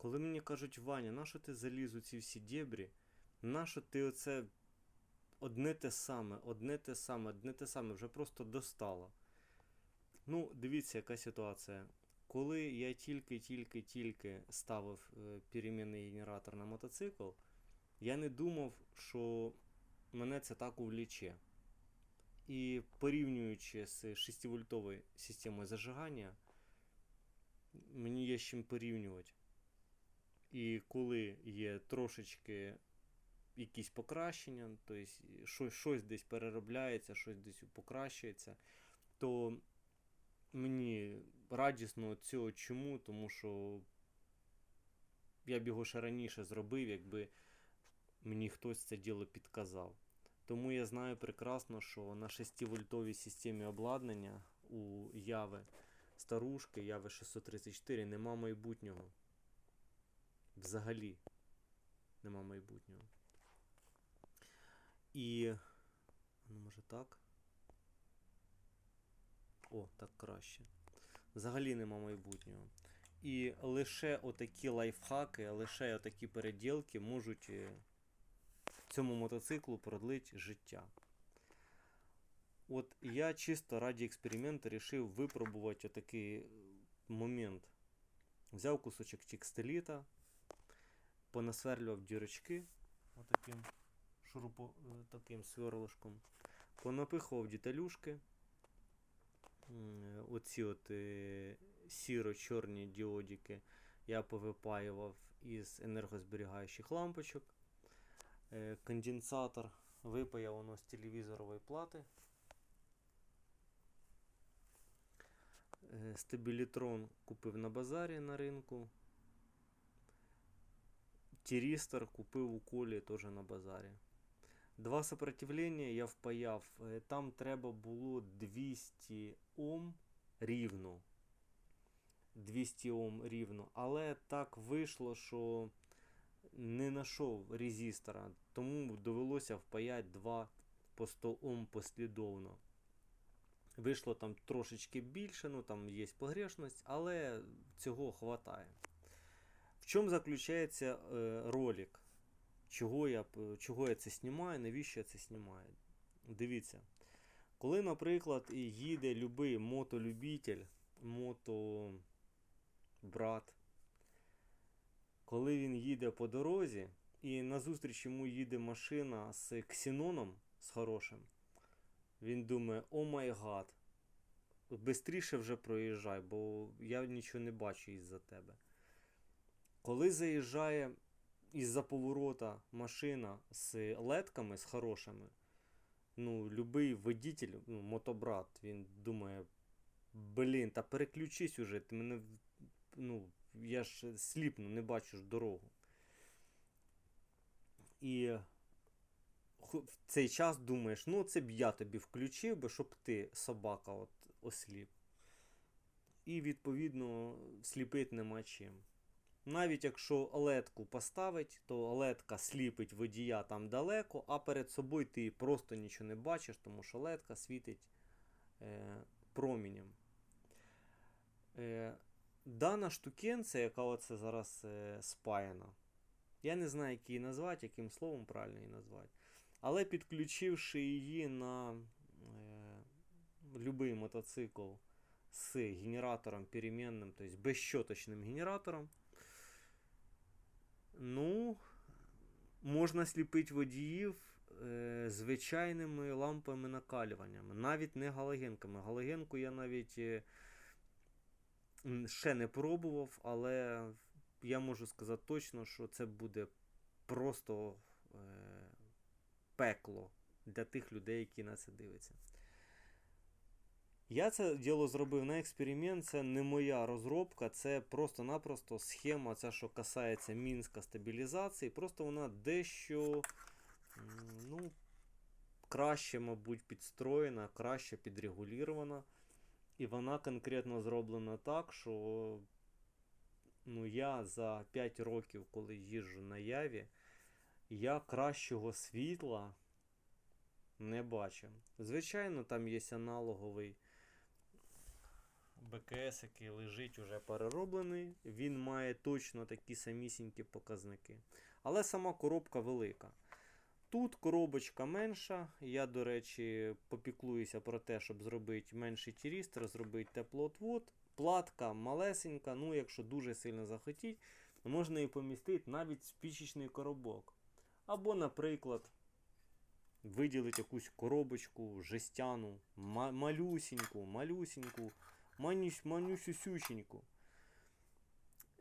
Коли мені кажуть, Ваня, нащо ти заліз у ці всі дєбрі? Нащо ти оце одне те саме, одне те саме, одне те саме, вже просто достало. Ну, дивіться, яка ситуація. Коли я тільки-тільки-тільки ставив е, перемінний генератор на мотоцикл, я не думав, що мене це так увліче. І порівнюючи з 6-вольтовою системою зажигання, мені є з чим порівнювати. І коли є трошечки якісь покращення, тобто щось, щось десь переробляється, щось десь покращується, то мені радісно цього чому, тому що я б його ще раніше зробив, якби мені хтось це діло підказав. Тому я знаю прекрасно, що на 6-вольтовій системі обладнання у Яви старушки, Яви 634 нема майбутнього. Взагалі нема майбутнього. І. Ну, може так. О, так краще. Взагалі нема майбутнього. І лише отакі лайфхаки, лише отакі переділки можуть е, цьому мотоциклу продлить життя. От я чисто раді експерименту вирішив випробувати отакий момент. Взяв кусочок текстиліта, понасверлював дірочки отаким шурупо, е, таким сверлишком, понапихував деталюшки. М, Оці от е, сіро-чорні діодики я повипаював із енергозберігаючих лампочок. Е, Конденсатор випаяв воно з телевізорової плати. Стабілітрон купив на базарі на ринку. Тірістор купив у колі теж на базарі. Два сопротивлення я впаяв. Е, Там треба було 200 Ом рівно. 200 Ом рівно. Але так вийшло, що не знайшов резистора, тому довелося впаяти 2 по 100 Ом послідовно. Вийшло там трошечки більше, ну там є погрешність, але цього хватає. Чому заключається е, ролик? Чого я, чого я це знімаю, навіщо я це знімаю? Дивіться. Коли, наприклад, їде любий мотолюбитель, мотобрат, коли він їде по дорозі, і назустріч йому їде машина з ксеноном, з хорошим, він думає, о май гад, бистріше вже проїжджай, бо я нічого не бачу із-за тебе. Коли заїжджає із-за поворота машина з ледками, з хорошими, ну, любий водитель, ну, мотобрат, він думає, блін, та переключись уже, ти мене, ну, я ж сліпну, не бачу ж дорогу. І в цей час думаєш, ну це б я тобі включив би, щоб ти, собака, от осліп. І відповідно сліпити нема чим. Навіть якщо ледку поставить, то ледка сліпить водія там далеко, а перед собою ти просто нічого не бачиш, тому що ледка світить е, промінням. Е, дана штукенця, яка оце зараз е, спаяна, я не знаю, як її назвати, яким словом правильно її назвати. Але підключивши її на е, будь-який мотоцикл з генератором перемінним, тобто безщоточним генератором, Ну, можна сліпити водіїв е, звичайними лампами накалюваннями, навіть не галогенками. Галогенку я навіть е, ще не пробував, але я можу сказати точно, що це буде просто е, пекло для тих людей, які на це дивляться. Я це діло зробив на експеримент, це не моя розробка, це просто-напросто схема, ця, що касається мінська стабілізації. Просто вона дещо ну, краще, мабуть, підстроєна, краще підрегулювана. І вона конкретно зроблена так, що ну, я за 5 років, коли їжджу на Яві, я кращого світла не бачив. Звичайно, там є аналоговий БКС, який лежить уже перероблений, він має точно такі самісінькі показники. Але сама коробка велика. Тут коробочка менша. Я, до речі, попіклуюся про те, щоб зробити менший тірістр, зробити теплоотвод. Платка малесенька, ну, якщо дуже сильно захотіть, можна її помістити навіть спічечний коробок. Або, наприклад, виділити якусь коробочку жестяну, ма- малюсіньку, малюсіньку, манюсь, манюсюсюченьку.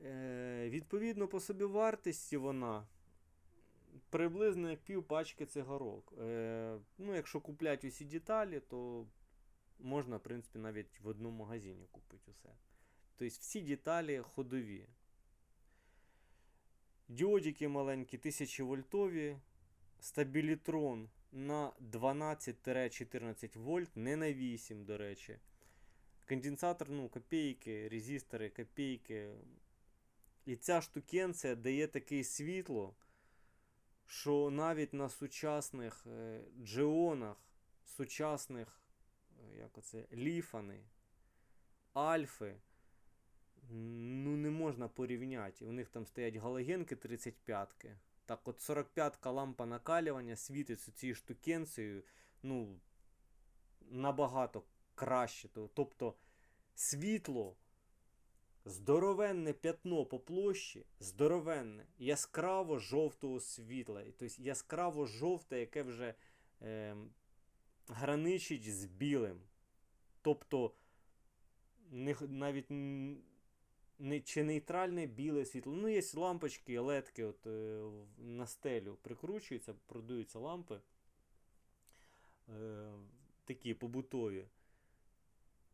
Е, відповідно, по собі вартості вона приблизно як пів пачки цигарок. Е, ну, якщо купляти усі деталі, то можна, в принципі, навіть в одному магазині купити усе. Тобто всі деталі ходові. Діодики маленькі 1000 вольтові, стабілітрон на 12-14 вольт, не на 8, до речі. Конденсатор, ну, копійки, резистори, копійки. І ця штукенція дає таке світло, що навіть на сучасних е, джеонах, сучасних, е, як оце, ліфани, альфи, ну не можна порівняти. У них там стоять галогенки 35-ки. Так от 45-ка лампа накалювання світить з цією штукенцією, ну, набагато краще. Тобто світло, здоровенне п'ятно по площі, здоровенне, яскраво жовтого світла. Тобто яскраво жовте, яке вже е, граничить з білим. Тобто не, навіть не, чи нейтральне біле світло. Ну, є лампочки, ледки от, е, на стелю прикручуються, продаються лампи. Е, такі побутові.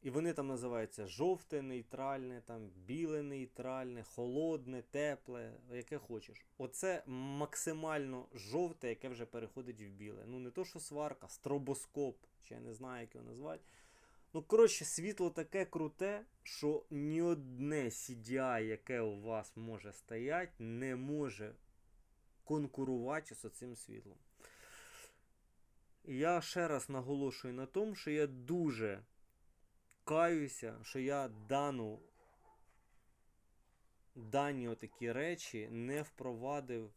І вони там називаються жовте нейтральне, там біле нейтральне, холодне, тепле, яке хочеш. Оце максимально жовте, яке вже переходить в біле. Ну не то, що сварка, стробоскоп, чи я не знаю, як його назвати. Ну, коротше, світло таке круте, що ні одне CDI, яке у вас може стояти, не може конкурувати з цим світлом. Я ще раз наголошую на тому, що я дуже каюся, що я дану дані отакі речі не впровадив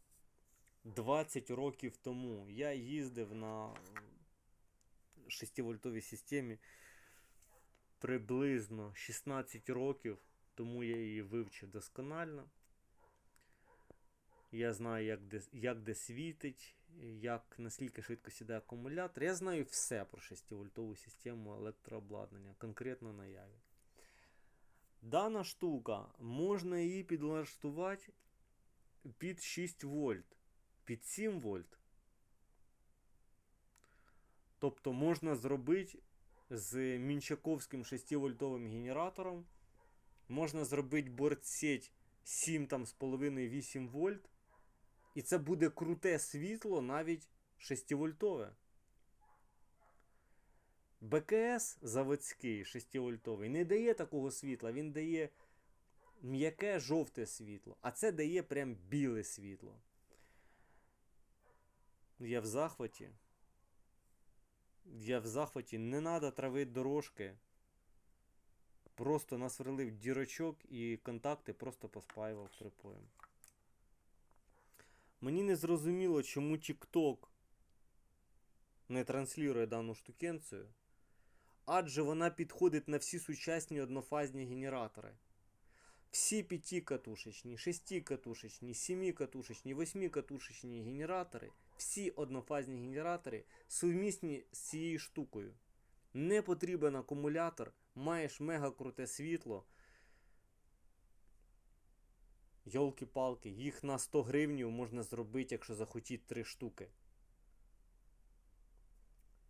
20 років тому. Я їздив на 6-вольтовій системі приблизно 16 років, тому я її вивчив досконально. Я знаю, як де, як де світить, як наскільки швидко сідає акумулятор. Я знаю все про 6-вольтову систему електрообладнання, конкретно на яві. Дана штука, можна її підлаштувати під 6 вольт, під 7 вольт. Тобто можна зробити з мінчаковським 6-вольтовим генератором. Можна зробити бортсеть 7,5-8 вольт. І це буде круте світло навіть 6-вольтове. БКС заводський 6-вольтовий не дає такого світла, він дає м'яке жовте світло, а це дає прям біле світло. Я в захваті. Я в захваті. Не треба травити дорожки. Просто насверлив дірочок і контакти просто поспаював припоєм. Мені не зрозуміло, чому TikTok не транслює дану штукенцію, адже вона підходить на всі сучасні однофазні генератори. Всі 5-катушечні, 6-катушечні, 7-катушечні, 8-катушечні генератори, всі однофазні генератори сумісні з цією штукою. Не потрібен акумулятор, маєш мега круте світло. Йолки-палки, їх на 100 гривнів можна зробити, якщо захотіть 3 штуки.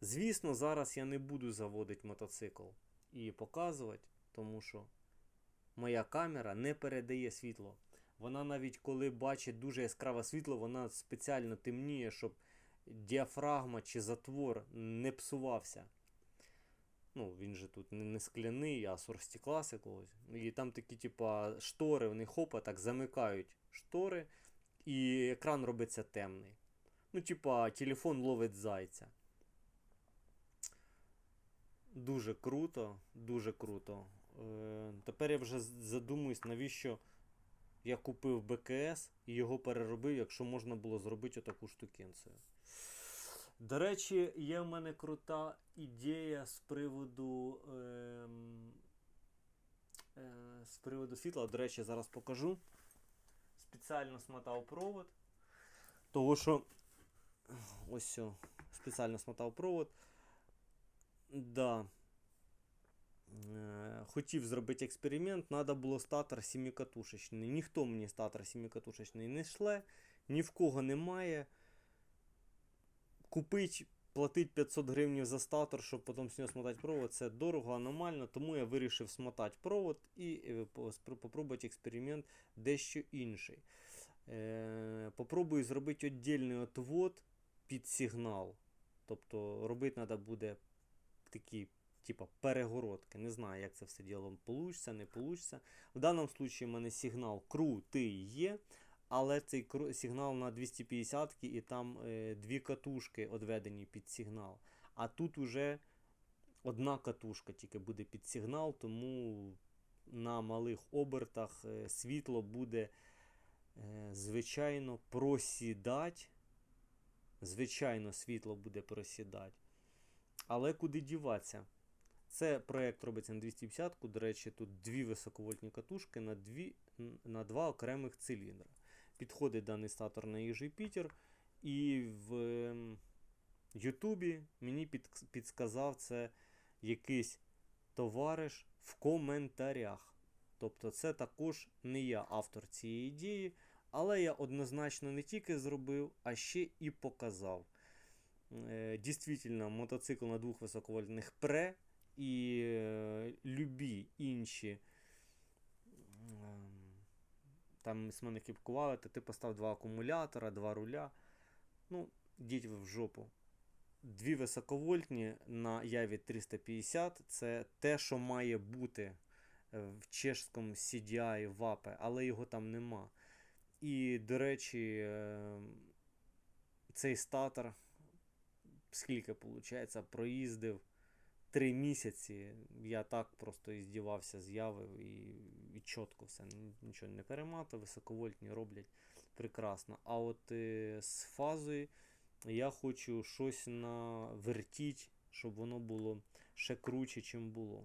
Звісно, зараз я не буду заводити мотоцикл і показувати, тому що моя камера не передає світло. Вона навіть коли бачить дуже яскраве світло, вона спеціально темніє, щоб діафрагма чи затвор не псувався. Ну, він же тут не скляний, а сурстекла з якогось. І там такі, типа, штори, вони хопа так замикають штори, і екран робиться темний. Ну, типа, телефон ловить зайця. Дуже круто, дуже круто. Е, тепер я вже задумуюсь, навіщо я купив БКС і його переробив, якщо можна було зробити отаку штукенцію. До речі, є в мене крута ідея з приводу. ем, е, з приводу світла. До речі, зараз покажу. Спеціально смотав провод. Того, що. Ось все. Спеціально смотав провод. Да. Е, Хотів зробити експеримент, треба було статор 7-катушечний. Ніхто мені статор 7-катушечний не шле, ні в кого немає. Купить, платить 500 гривень за статор, щоб потім з нього смотати провод, це дорого, аномально, тому я вирішив смотати провод і е, по- попробувати експеримент дещо інший. Е, Попробую зробити віддільний отвод під сигнал. Тобто робити треба буде такі, типа, перегородки. Не знаю, як це все діло вийде, не вийде. В даному випадку в мене сигнал крутий є, але цей сигнал на 250 і там е, дві катушки відведені під сигнал. А тут уже одна катушка тільки буде під сигнал, тому на малих обертах е, світло буде, е, звичайно, просідати. Звичайно, світло буде просідати. Але куди діватися? Це проєкт робиться на 250 До речі, тут дві високовольтні катушки на, дві, на два окремих циліндра. Підходить даний статор на їжий Пітер. І в ем, Ютубі мені під, підсказав це якийсь товариш в коментарях. Тобто, це також не я автор цієї ідеї, але я однозначно не тільки зробив, а ще і показав. Е, Дійсно, мотоцикл на двох високовольтних пре і е, любі інші. Там з мене кіпкували, то ти постав два акумулятора, два руля. Ну, йдіть ви в жопу. Дві високовольтні на Яві 350 це те, що має бути е, в чешському CDI VAPE, але його там нема. І, до речі, е, цей статор, скільки виходить, проїздив 3 місяці. Я так просто і здівався з яви і, і чітко все. Нічого не перематив, високовольтні роблять прекрасно. А от е, з фазою я хочу щось навертіть, щоб воно було ще круче, чим було.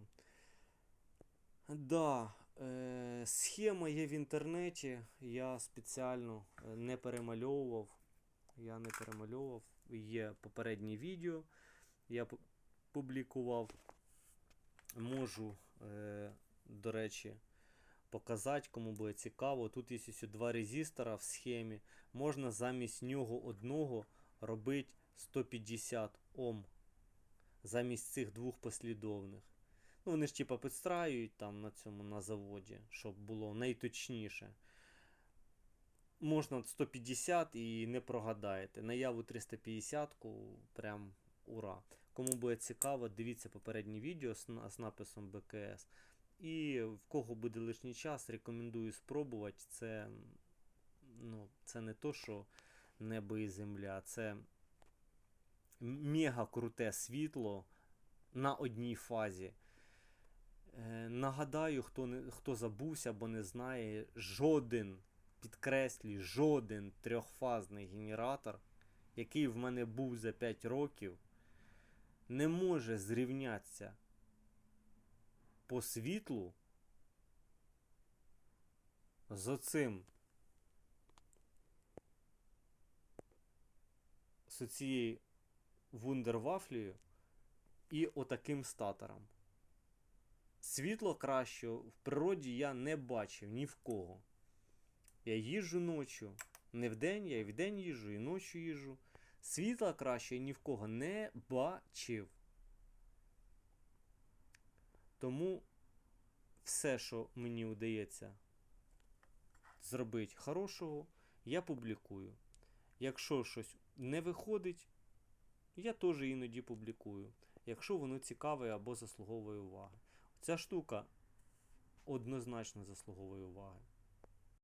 Да, е, схема є в інтернеті. Я спеціально е, не перемальовував. Я не перемальовував. Є попереднє відео. Я публікував. Можу, е, до речі, показати, кому буде цікаво. Тут є ось два резистора в схемі. Можна замість нього одного робити 150 Ом. Замість цих двох послідовних. Ну, вони ж типа підстраюють там на цьому на заводі, щоб було найточніше. Можна 150 і не прогадаєте. Наяву 350 прям ура. Кому буде цікаво, дивіться попереднє відео з написом БКС. І в кого буде лишній час, рекомендую спробувати. Це, ну, це не то, що небо і земля, це мега круте світло на одній фазі. Е, нагадаю, хто, не, хто забувся або не знає, жоден, підкреслюю, жоден трьохфазний генератор, який в мене був за 5 років, не може зрівнятися по світлу з оцим з цією вундервафлею і отаким статором. Світло кращого в природі я не бачив ні в кого. Я їжджу ночі. Не вдень, я і вдень їжджу, і ночі їжджу. Світла краще ні в кого не бачив. Тому все, що мені вдається зробити хорошого, я публікую. Якщо щось не виходить, я теж іноді публікую, якщо воно цікаве або заслуговує уваги. Ця штука однозначно заслуговує уваги.